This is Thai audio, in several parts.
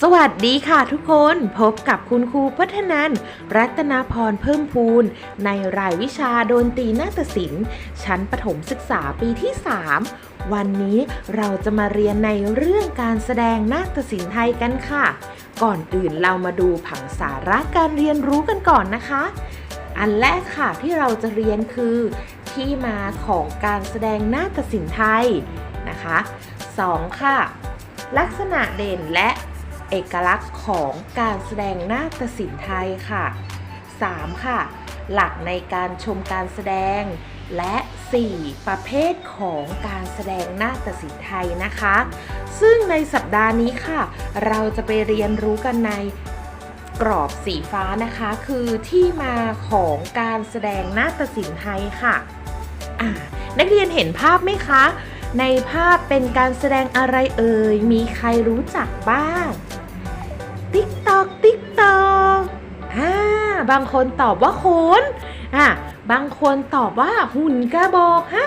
สวัสดีค่ะทุกคนพบกับคุณครูพัฒนันรัตนาพรเพิ่มพูน ในรายวิชาดนตรีนาฏศิลป์ ชั้นประถมศึกษาปีที่ 3 วันนี้เราจะมาเรียนในเรื่องการแสดงนาฏศิลป์ไทยกันค่ะ ก่อนอื่นเรามาดูผังสาระการเรียนรู้กันก่อนนะคะ อันแรกค่ะที่เราจะเรียนคือ ที่มาของการแสดงนาฏศิลป์ไทยนะคะ 2. ค่ะ ลักษณะเด่นและเอกลักษณ์ของการแสดงนาฏศิลป์ไทยค่ะ 3. ค่ะ หลักในการชมการแสดง และ 4. ประเภทของการแสดงนาฏศิลป์ไทยนะคะ ซึ่งในสัปดาห์นี้ค่ะ เราจะไปเรียนรู้กันใน กรอบสีฟ้านะคะ คือที่มาของการแสดงนาฏศิลป์ไทยค่ะนักเรียนเห็นภาพไหมคะ ในภาพเป็นการแสดงอะไรเอ่ย มีใครรู้จักบ้าง ติ๊กตอกติ๊กตอกอ่าบางคนตอบว่าโขนอ่าบางคนตอบว่าหุ่นกระบอกฮะ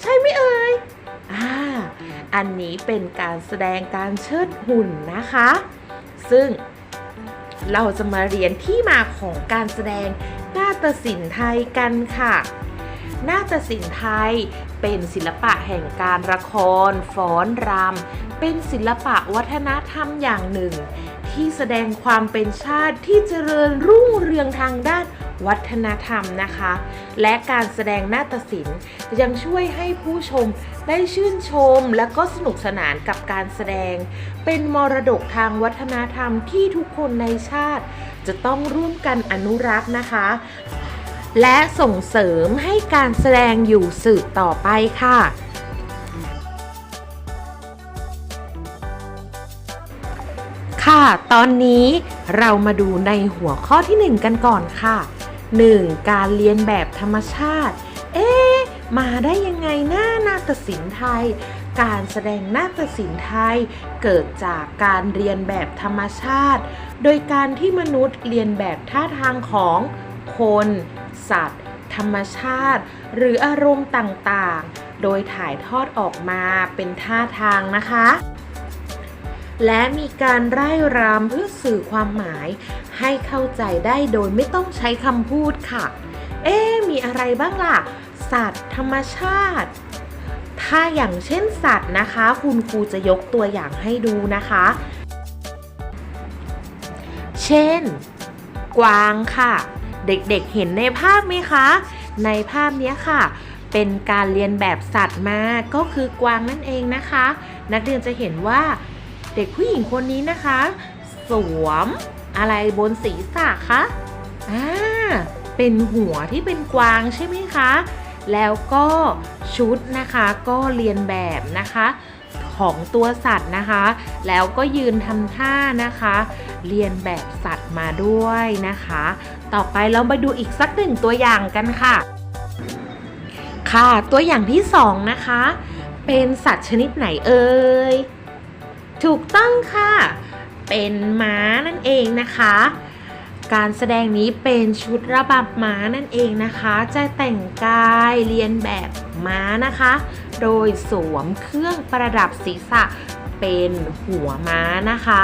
ใช่ไหมเอ่ยอ่าอันนี้เป็นการแสดงการเชิดหุ่นนะคะ ซึ่ง เราจะมาเรียนที่มาของการแสดงนาฏศิลป์ไทยกันค่ะ นาฏศิลป์ไทยเป็นศิลปะแห่งการละครฟ้อนรำเป็นศิลปะวัฒนธรรมอย่างหนึ่ง ที่แสดงความเป็นชาติที่เจริญรุ่งเรืองทางด้าน วัฒนธรรมนะคะ และการแสดงนาฏศิลป์ยังช่วยให้ผู้ชมได้ชื่นชมและก็สนุกสนานกับการแสดง เป็นมรดกทางวัฒนธรรมที่ทุกคนในชาติ จะต้องร่วมกันอนุรักษ์นะคะ และส่งเสริมให้การแสดงอยู่สืบต่อไปค่ะค่ะ ตอนนี้เรามาดูในหัวข้อที่ 1 กันก่อนค่ะ 1. การเรียนแบบธรรมชาติ เอ๊ะ มาได้ยังไงหน้านาฏศิลป์ไทย การแสดงนาฏศิลป์ไทย เกิดจากการเรียนแบบธรรมชาติ โดยการที่มนุษย์เรียนแบบท่าทางของคน สัตว์ ธรรมชาติ หรืออารมณ์ต่างๆ โดยถ่ายทอดออกมาเป็นท่าทางนะคะและมีการไร่รำเพื่อสื่อความหมาย ให้เข้าใจได้โดยไม่ต้องใช้คำพูดค่ะ เอ๊มีอะไรบ้างล่ะ สัตว์ ธรรมชาติ ถ้าอย่างเช่นสัตว์นะคะ คุณครูจะยกตัวอย่างให้ดูนะคะ เช่น กวางค่ะ เด็กๆเห็นในภาพไหมคะ ในภาพนี้ค่ะเป็นการเรียนแบบสัตว์มาก็คือกวางนั่นเองนะคะ นักเรียนจะเห็นว่าเด็กผู้หญิงคนนี้นะคะ สวม อะไรบนศีรษะคะอ่าเป็นหัวที่เป็นกวางใช่ไหมคะ แล้วก็ชุดนะคะก็เรียนแบบนะคะ ของตัวสัตว์นะคะ แล้วก็ยืนทำท่านะคะ เรียนแบบสัตว์มาด้วยนะคะ ต่อไปเราไปดูอีกสักหนึ่งตัวอย่างกันค่ะ ค่ะตัวอย่างที่สองนะคะ เป็นสัตว์ชนิดไหนเอ่ยถูกต้องค่ะ เป็นม้านั่นเองนะคะ การแสดงนี้เป็นชุดระบำม้านั่นเองนะคะ จะแต่งกายเรียนแบบม้านะคะ โดยสวมเครื่องประดับศีรษะเป็นหัวม้านะคะ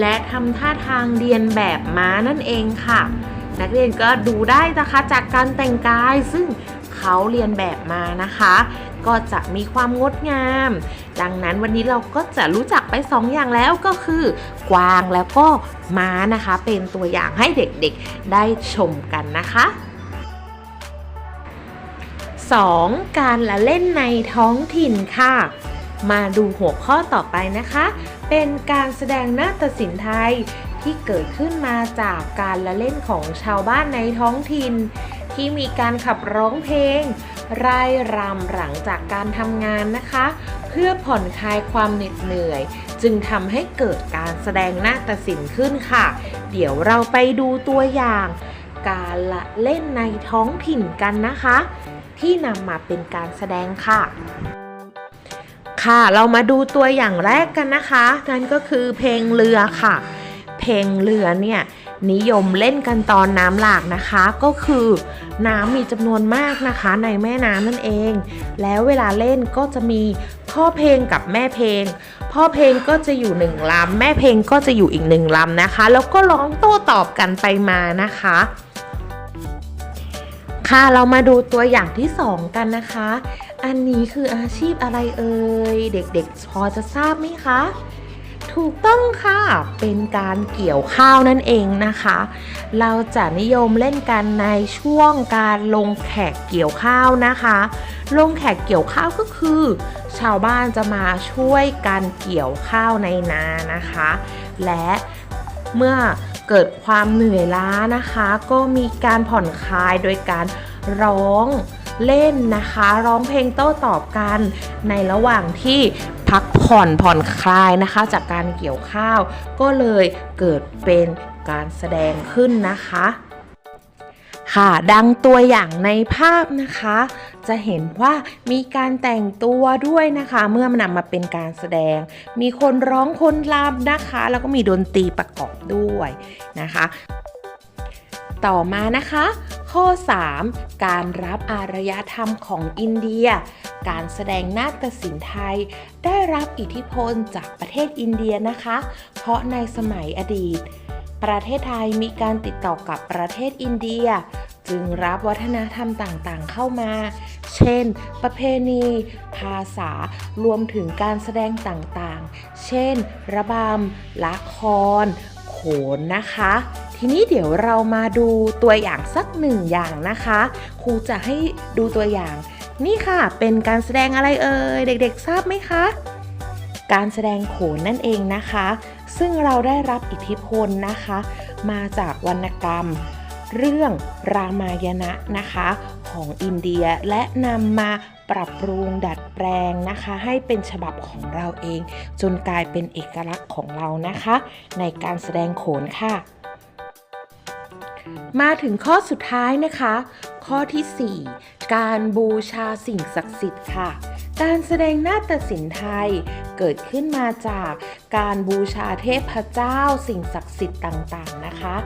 และทำท่าทางเรียนแบบม้านั่นเองค่ะ นักเรียนก็ดูได้นะคะจากการแต่งกายซึ่งเขาเรียนแบบมานะคะ ก็จะมีความงดงาม ดังนั้นวันนี้เราก็จะรู้จักไป 2ออย่างแล้วก็คือกวางแล้วก็ม้านะคะ เป็นตัวอย่างให้เด็กๆได้ชมกันนะคะ 2. การละเล่นในท้องถิ่นค่ะ มาดูหัวข้อต่อไปนะคะ เป็นการแสดงนาฏศิลป์ไทยที่เกิดขึ้นมาจากการละเล่นของชาวบ้านในท้องถิ่น ที่มีการขับร้องเพลงไร่รำหลังจากการทำงานนะคะ เพื่อผ่อนคลายความเหน็ดเหนื่อย จึงทำให้เกิดการแสดงนาฏศิลป์ขึ้นค่ะ เดี๋ยวเราไปดูตัวอย่าง การละเล่นในท้องถิ่นกันนะคะ ที่นำมาเป็นการแสดงค่ะ ค่ะเรามาดูตัวอย่างแรกกันนะคะ นั่นก็คือเพลงเรือค่ะ เพลงเรือเนี่ย นิยมเล่นกันตอนน้ำหลากนะคะ ก็คือน้ำมีจำนวนมากนะคะในแม่น้ำนั่นเอง แล้วเวลาเล่นก็จะมีพ่อเพลงกับแม่เพลง พ่อเพลงก็จะอยู่หนึ่งลำแม่เพลงก็จะอยู่อีกหนึ่งลำนะคะ แล้วก็ร้องโต้ตอบกันไปมานะคะ ค่ะเรามาดูตัวอย่างที่2กันนะคะ อันนี้คืออาชีพอะไรเอ่ยเด็กๆ พอจะทราบไหมคะ ถูกต้องค่ะ เป็นการเกี่ยวข้าวนั่นเองนะคะ เราจะนิยมเล่นกันในช่วงการลงแขกเกี่ยวข้าวนะคะ ลงแขกเกี่ยวข้าวก็คือ ชาวบ้านจะมาช่วยกันเกี่ยวข้าวในนานะคะ และเมื่อเกิดความเหนื่อยล้านะคะ ก็มีการผ่อนคลายโดยการร้องเล่นนะคะ ร้องเพลงโต้ตอบกันในระหว่างที่ พักผ่อนผ่อนคลายนะคะ จากการเกี่ยวข้าว ก็เลยเกิดเป็นการแสดงขึ้นนะคะค่ะดังตัวอย่างในภาพนะคะ จะเห็นว่ามีการแต่งตัวด้วยนะคะ เมื่อมันนำมาเป็นการแสดง มีคนร้องคนรำนะคะ แล้วก็มีดนตรีประกอบด้วยนะคะ ต่อมานะคะ ข้อ 3 การรับอารยธรรมของอินเดีย การแสดงนาฏศิลป์ไทย ได้รับอิทธิพลจากประเทศอินเดียนะคะ เพราะในสมัยอดีต ประเทศไทยมีการติดต่อกับประเทศอินเดีย จึงรับวัฒนธรรมต่างๆ เข้ามา เช่น ประเพณี ภาษารวมถึงการแสดงต่างๆ เช่น ระบำละคร โขนนะคะ ทีนี้เดี๋ยวเรามาดูตัวอย่างสักหนึ่งอย่างนะคะ ครูจะให้ดูตัวอย่าง นี่ค่ะ เป็นการแสดงอะไรเอ่ย เด็กๆ ทราบไหมคะ การแสดงโขนนั่นเองนะคะ ซึ่งเราได้รับอิทธิพลนะคะ มาจากวรรณกรรม เรื่องรามายณะนะคะ ของอินเดียและนำมาปรับปรุงดัดแปลงนะคะ ให้เป็นฉบับของเราเอง จนกลายเป็นเอกลักษณ์ของเรานะคะ ในการแสดงโขนค่ะ มาถึงข้อสุดท้ายนะคะ ข้อทีสี่ 4 การบูชาสิ่งศักดิ์สิทธิ์ค่ะ การแสดงนาฏศิลป์ไทยเกิดขึ้นมาจากการบูชาเทพเจ้า สิ่งศักดิ์สิทธิ์ต่างๆนะคะ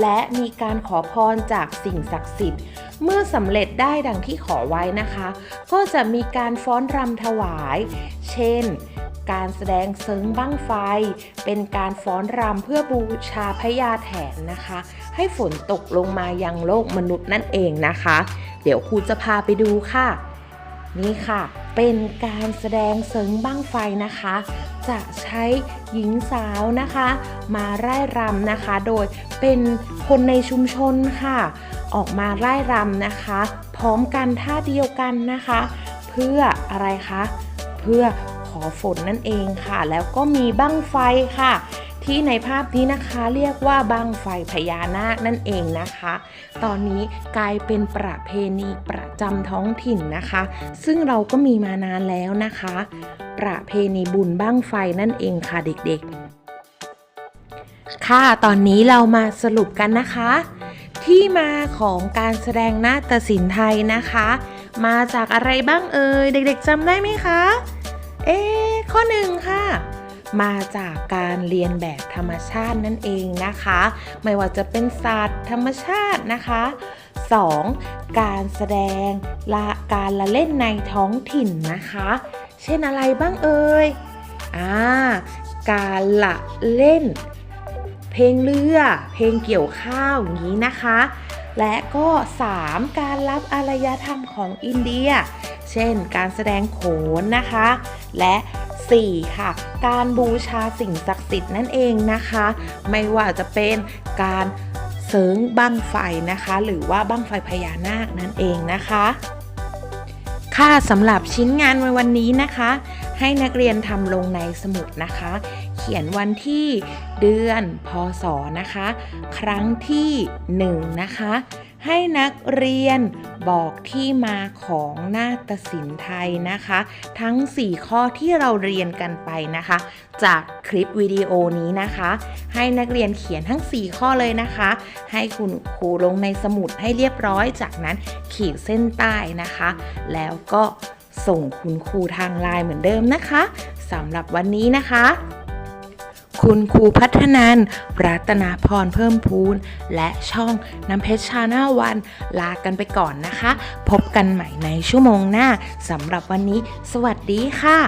และมีการขอพรจากสิ่งศักดิ์สิทธิ์ เมื่อสำเร็จได้ดังที่ขอไว้นะคะ ก็จะมีการฟ้อนรำถวาย เช่น การแสดงเซิงบั้งไฟ เป็นการฟ้อนรำเพื่อบูชาพญาแถนนะคะ ให้ฝนตกลงมายังโลกมนุษย์นั่นเองนะคะ เดี๋ยวครูจะพาไปดูค่ะ นี่ค่ะ เป็นการแสดงเซิงบั้งไฟนะคะ จะใช้หญิงสาวนะคะ มาไร่รำนะคะ โดยเป็นคนในชุมชนค่ะ ออกมาไร่รำนะคะ พร้อมกันท่าเดียวกันนะคะ เพื่ออะไรคะ เพื่อขอ ฝนนั่นเองค่ะ แล้วก็มีบั้งไฟค่ะ ที่ในภาพนี้นะคะเรียกว่าบั้งไฟพญานาคนั่นเองนะคะ ตอนนี้กลายเป็นประเพณีประจำท้องถิ่นนะคะ ซึ่งเราก็มีมานานแล้วนะคะ ประเพณีบุญบั้งไฟนั่นเองค่ะเด็กๆค่ะตอนนี้เรามาสรุปกันนะคะ ที่มาของการแสดงนาฏศิลป์ไทยนะคะ มาจากอะไรบ้างเอ่ยเด็กๆจำได้ไหมคะ เอ๊ข้อหนึ่งค่ะ มาจากการเรียนแบบธรรมชาตินั่นเองนะคะ ไม่ว่าจะเป็นศาสตร์ธรรมชาตินะคะ 2. การแสดงละการละเล่นในท้องถิ่นนะคะ เช่นอะไรบ้างเอ่ยอ่าการละเล่น เพลงเรือ เพลงเกี่ยวข้าวอย่างนี้นะคะ และก็ 3. การรับอารยธรรมของอินเดีย เช่น การแสดงโขนนะคะ และ 4. ค่ะ การบูชาสิ่งศักดิ์สิทธิ์นั่นเองนะคะ ไม่ว่าจะเป็นการเสริงบั้งไฟนะคะ หรือว่าบั้งไฟพญานาคนั่นเองนะคะค่ะสำหรับชิ้นงานในวันนี้นะคะ ให้นักเรียนทำลงในสมุดนะคะ เขียนวันที่เดือนพศนะคะ ครั้งที่ 1 นะคะ ให้นักเรียนบอกที่มาของนาฏศิลป์ไทยนะคะ ทั้ง 4 ข้อที่เราเรียนกันไปนะคะ จากคลิปวิดีโอนี้นะคะ ให้นักเรียนเขียนทั้ง 4 ข้อเลยนะคะ ให้คุณครูลงในสมุดให้เรียบร้อย จากนั้นขีดเส้นใต้นะคะ แล้วก็ส่งคุณครูทางไลน์เหมือนเดิมนะคะสำหรับวันนี้นะคะ คุณครูพัฒนันรัตนาพรเพิ่มพูน และช่องน้ำเพชรชาแนลวันลากันไปก่อนนะคะ พบกันใหม่ในชั่วโมงหน้าสำหรับวันนี้ สวัสดีค่ะ